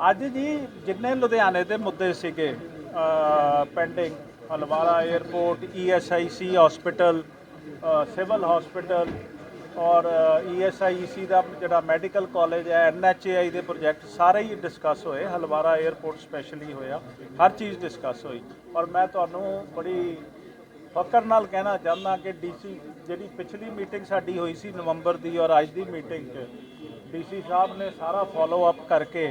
ਅੱਜ ਜੀ ਜਿੰਨੇ ਲੁਧਿਆਣੇ ਦੇ ਮੁੱਦੇ ਸੀਗੇ pending Halwara airport ESIC hospital civil hospital ਔਰ ਈਐਸਆਈਸੀ ਦਾ ਜਿਹੜਾ ਮੈਡੀਕਲ ਕਾਲਜ ਹੈ ਐਨਐਚਏਆਈ ਦੇ ਪ੍ਰੋਜੈਕਟ ਸਾਰੇ ਹੀ ਡਿਸਕਸ ਹੋਏ, ਹਲਵਾਰਾ 에ਅਰਪੋਰਟ ਸਪੈਸ਼ਲੀ ਹੋਇਆ, ਹਰ ਚੀਜ਼ ਡਿਸਕਸ ਹੋਈ। ਔਰ ਮੈਂ ਤੁਹਾਨੂੰ ਬੜੀ ਫਕਰ ਨਾਲ ਕਹਿਣਾ ਚਾਹੁੰਦਾ ਕਿ ਡੀਸੀ ਜਿਹੜੀ ਪਿਛਲੀ ਮੀਟਿੰਗ ਸਾਡੀ ਹੋਈ ਸੀ ਨਵੰਬਰ ਦੀ ਔਰ ਅੱਜ ਦੀ ਮੀਟਿੰਗ 'ਚ ਡੀਸੀ ਸਾਹਿਬ ਨੇ ਸਾਰਾ ਫਾਲੋ ਅਪ ਕਰਕੇ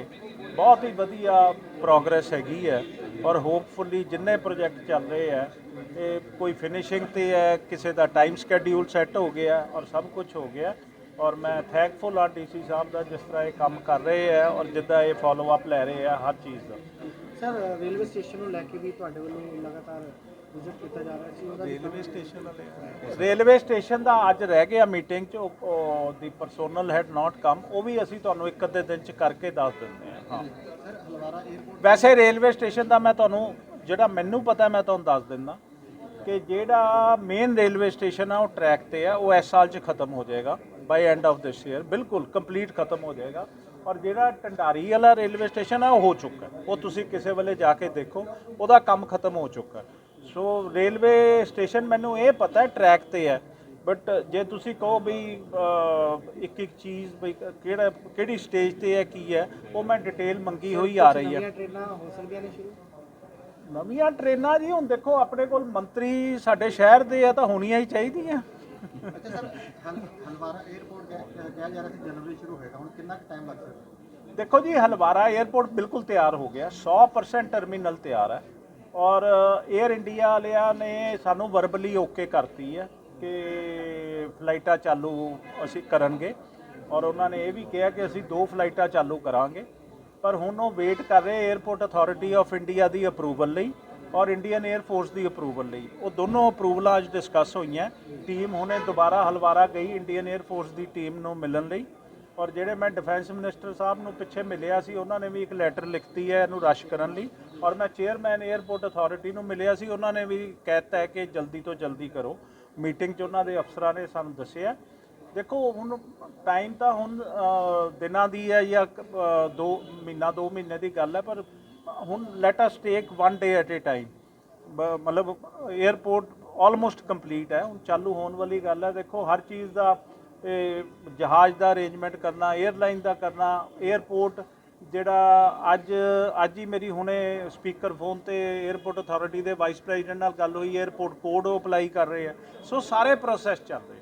ਬਹੁਤ ਹੀ ਵਧੀਆ ਪ੍ਰੋਗਰੈਸ ਹੈਗੀ ਹੈ ਔਰ ਹੋਪਫੁਲੀ ਜਿੰਨੇ ਪ੍ਰੋਜੈਕਟ ਚੱਲ ਰਹੇ ਹੈ ਇਹ ਕੋਈ ਫਿਨਿਸ਼ਿੰਗ ਤੇ ਹੈ, ਕਿਸੇ ਦਾ ਟਾਈਮ ਸਕੇਡਿਊਲ ਸੈੱਟ ਹੋ ਗਿਆ ਔਰ ਸਭ ਕੁਝ ਹੋ ਗਿਆ ਔਰ ਮੈਂ ਥੈਂਕਫੁਲ ਹਾਂ ਡੀਸੀ ਸਾਹਿਬ ਦਾ ਜਿਸ ਤਰ੍ਹਾਂ ਇਹ ਕੰਮ ਕਰ ਰਹੇ ਹੈ ਔਰ ਜਿੱਦਾਂ ਇਹ ਫਾਲੋ ਅਪ ਲੈ ਰਹੇ ਹੈ ਹਰ ਚੀਜ਼ ਦਾ। ਸਰ ਰੇਲਵੇ ਸਟੇਸ਼ਨ ਨੂੰ ਲੈ ਕੇ ਵੀ ਤੁਹਾਡੇ ਵੱਲੋਂ ਲਗਾਤਾਰ ਰੇਲਵੇ ਸਟੇਸ਼ਨ ਵਾਲੇ ਰੇਲਵੇ ਸਟੇਸ਼ਨ ਦਾ ਅੱਜ ਰਹਿ ਗਿਆ ਮੀਟਿੰਗ ਚ ਦੀ ਪਰਸੋਨਲ ਹੈਡ ਨਾਟ ਕਮ ਉਹ ਵੀ ਅਸੀਂ ਤੁਹਾਨੂੰ ਇੱਕ ਅੱਧੇ ਦਿਨ ਚ ਕਰਕੇ ਦੱਸ ਦਿੰਦੇ ਹਾਂ ਹਾਂ। ਵੈਸੇ ਰੇਲਵੇ ਸਟੇਸ਼ਨ ਦਾ ਮੈਂ ਤੁਹਾਨੂੰ, ਜਿਹੜਾ ਮੈਨੂੰ ਪਤਾ, ਮੈਂ ਤੁਹਾਨੂੰ ਦੱਸ ਦਿੰਦਾ ਕਿ ਜਿਹੜਾ ਮੇਨ ਰੇਲਵੇ ਸਟੇਸ਼ਨ ਆ, ਉਹ ਟਰੈਕ ਤੇ ਆ, ਉਹ ਇਸ ਸਾਲ ਚ ਖਤਮ ਹੋ ਜਾਏਗਾ by end of this year ਬਿਲਕੁਲ ਕੰਪਲੀਟ ਖਤਮ ਹੋ ਜਾਏਗਾ। ਔਰ ਜਿਹੜਾ ਟੰਡਾਰੀ ਵਾਲਾ ਰੇਲਵੇ ਸਟੇਸ਼ਨ ਆ, ਉਹ ਹੋ ਚੁੱਕਾ ਉਹ ਤੁਸੀਂ ਕਿਸੇ ਵੇਲੇ ਜਾ ਕੇ ਦੇਖੋ, ਉਹਦਾ ਕੰਮ ਖਤਮ ਹੋ ਚੁੱਕਾ ਸੋ ਰੇਲਵੇ ਸਟੇਸ਼ਨ ਮੈਨੂੰ ਇਹ ਪਤਾ ਹੈ ਟਰੈਕ ਤੇ ਹੈ। ਬਟ ਜੇ ਤੁਸੀਂ ਕਹੋ ਵੀ ਇੱਕ ਇੱਕ ਚੀਜ਼ ਵੀ ਕਿਹੜਾ ਕਿਹੜੀ ਸਟੇਜ ਤੇ ਹੈ ਕੀ ਹੈ ਉਹ ਮੈਂ ਡਿਟੇਲ ਮੰਗੀ ਹੋਈ ਆ ਰਹੀ ਹੈ। ਨਵੀਆਂ ਟ੍ਰੇਨਾਂ ਹੋ ਸਕਦੀਆਂ ਨੇ ਸ਼ੁਰੂ? ਨਵੀਆਂ ਟ੍ਰੇਨਾਂ ਜੀ ਹੁਣ ਦੇਖੋ ਆਪਣੇ ਕੋਲ ਮੰਤਰੀ ਸਾਡੇ ਸ਼ਹਿਰ ਦੇ ਆ ਤਾਂ ਹੋਣੀਆਂ ਹੀ ਚਾਹੀਦੀਆਂ। ਅੱਛਾ ਸਰ ਹਲਵਾਰਾ 에ਅਰਪੋਰਟ ਕਿਹਾ ਜਾ ਰਿਹਾ ਸੀ ਜਨਵਰੀ ਸ਼ੁਰੂ ਹੋਏਗਾ ਹੁਣ ਕਿੰਨਾ ਕੁ ਟਾਈਮ ਲੱਗ ਸਕਦਾ? ਦੇਖੋ ਜੀ ਹਲਵਾਰਾ 에ਅਰਪੋਰਟ ਬਿਲਕੁਲ ਤਿਆਰ ਹੋ ਗਿਆ 100% ਟਰਮੀਨਲ ਤਿਆਰ ਹੈ। ਔਰ 에ਅਰ ਇੰਡੀਆ ਵਾਲਿਆਂ ਨੇ ਸਾਨੂੰ ਵਰਬਲੀ ਓਕੇ ਕਰਤੀ ਹੈ ਕਿ ਫਲਾਈਟਾਂ ਚਾਲੂ ਅਸੀਂ ਕਰਨਗੇ। ਔਰ ਉਹਨਾਂ ਨੇ ਇਹ ਵੀ ਕਿਹਾ ਕਿ ਅਸੀਂ ਦੋ ਫਲਾਈਟਾਂ ਚਾਲੂ ਕਰਾਂਗੇ। ਪਰ ਹੁਣ ਉਹ ਵੇਟ ਕਰ ਰਹੇ 에ਅਰਪੋਰਟ ਅਥਾਰਟੀ ਆਫ ਇੰਡੀਆ ਦੀ ਅਪਰੂਵਲ ਲਈ ਔਰ ਇੰਡੀਅਨ 에ਅਰ ਫੋਰਸ ਦੀ ਅਪਰੂਵਲ ਲਈ। ਉਹ ਦੋਨੋਂ ਅਪਰੂਵਲਾਂ ਅੱਜ ਡਿਸਕਸ ਹੋਈਆਂ। ਟੀਮ ਹੁਣੇ ਦੁਬਾਰਾ ਹਲਵਾਰਾ ਗਈ ਇੰਡੀਅਨ 에ਅਰ ਫੋਰਸ ਦੀ ਟੀਮ ਨੂੰ ਮਿਲਣ ਲਈ। ਔਰ ਜਿਹੜੇ ਮੈਂ ਡਿਫੈਂਸ ਮਿਨਿਸਟਰ ਸਾਹਿਬ ਨੂੰ ਪਿੱਛੇ ਮਿਲਿਆ ਸੀ, ਉਹਨਾਂ ਨੇ ਵੀ ਇੱਕ ਲੈਟਰ ਲਿਖਤੀ ਹੈ ਇਹਨੂੰ ਰਸ਼ ਕਰਨ ਲਈ। ਔਰ ਮੈਂ ਚੇਅਰਮੈਨ 에ਅਰਪੋਰਟ ਅਥਾਰਟੀ ਨੂੰ ਮਿਲਿਆ ਸੀ, ਉਹਨਾਂ ਨੇ ਵੀ ਕਹਿਤਾ ਹੈ ਕਿ ਜਲਦੀ ਤੋਂ ਜਲਦੀ ਕਰੋ। ਮੀਟਿੰਗ 'ਚ ਉਹਨਾਂ ਦੇ ਅਫਸਰਾਂ ਨੇ ਸਾਨੂੰ ਦੱਸਿਆ। ਦੇਖੋ, ਹੁਣ ਟਾਈਮ ਤਾਂ ਹੁਣ ਦਿਨਾਂ ਦੀ ਹੈ ਜਾਂ ਕ- ਦੋ ਮਹੀਨਾ, ਦੋ ਮਹੀਨੇ ਦੀ ਗੱਲ ਹੈ, ਪਰ ਹੁਣ let us take one day at a time ਮਤਲਬ 에ਅਰਪੋਰਟ ਆਲਮੋਸਟ ਕੰਪਲੀਟ ਹੈ। ਹੁਣ ਚਾਲੂ ਹੋਣ ਵਾਲੀ ਗੱਲ ਹੈ। ਦੇਖੋ, ਹਰ ਚੀਜ਼ ਦਾ ਜਹਾਜ਼ ਦਾ ਅਰੇਂਜਮੈਂਟ ਕਰਨਾ 에ਅਰਲਾਈਨ ਦਾ ਕਰਨਾ 에ਅਰਪੋਰਟ ਜਿਹੜਾ ਅੱਜ ਅੱਜ ਹੀ ਮੇਰੀ ਹੁਣੇ ਸਪੀਕਰ ਫੋਨ ਤੇ 에ਅਰਪੋਰਟ ਅਥਾਰਟੀ ਦੇ ਵਾਈਸ ਪ੍ਰੈਜ਼ੀਡੈਂਟ ਨਾਲ ਗੱਲ ਹੋਈ 에ਅਰਪੋਰਟ ਕੋਡ ਉਹ ਅਪਲਾਈ ਕਰ ਰਹੇ ਆ। ਸੋ ਸਾਰੇ ਪ੍ਰੋਸੈਸ ਚੱਲ ਰਹੇ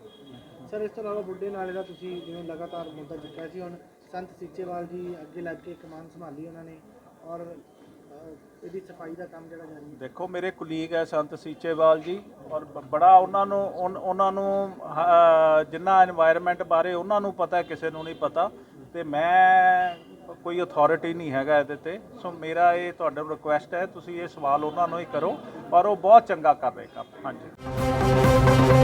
ਸਰ ਇਸ ਤੋਂ ਇਲਾਵਾ ਬੁੱਢੇ ਨਾਲੇ ਦਾ ਤੁਸੀਂ ਜਿਵੇਂ ਲਗਾਤਾਰ ਮੁੱਦਾ ਚੁੱਕਿਆ ਸੀ, ਹੁਣ ਸੰਤ ਸੀਚੇਵਾਲ ਜੀ ਅੱਗੇ ਲੱਗ ਕੇ ਕਮਾਨ ਸੰਭਾਲੀ ਉਹਨਾਂ ਨੇ ਔਰ ਦੇਖੋ ਮੇਰੇ ਕੁਲੀਗ ਹੈ ਸੰਤ ਸੀਚੇਵਾਲ ਜੀ ਔਰ ਬੜਾ ਉਹਨਾਂ ਨੂੰ ਉਹਨਾਂ ਨੂੰ ਅਹ, ਜਿੰਨਾ এনवायरमेंट ਬਾਰੇ ਉਹਨਾਂ ਨੂੰ ਪਤਾ ਕਿਸੇ ਨੂੰ ਨਹੀਂ ਪਤਾ। ਤੇ ਮੈਂ ਕੋਈ ਅਥਾਰਟੀ ਨਹੀਂ ਹੈਗਾ ਇਹਦੇ ਤੇ। ਸੋ ਮੇਰਾ ਇਹ ਤੁਹਾਡੇ ਨੂੰ ਰਿਕੁਐਸਟ ਹੈ ਤੁਸੀਂ ਇਹ ਸਵਾਲ ਉਹਨਾਂ ਨੂੰ ਹੀ ਕਰੋ ਪਰ ਉਹ ਬਹੁਤ ਚੰਗਾ ਕਰ ਰਹੇ ਕੰਮ। ਹਾਂਜੀ।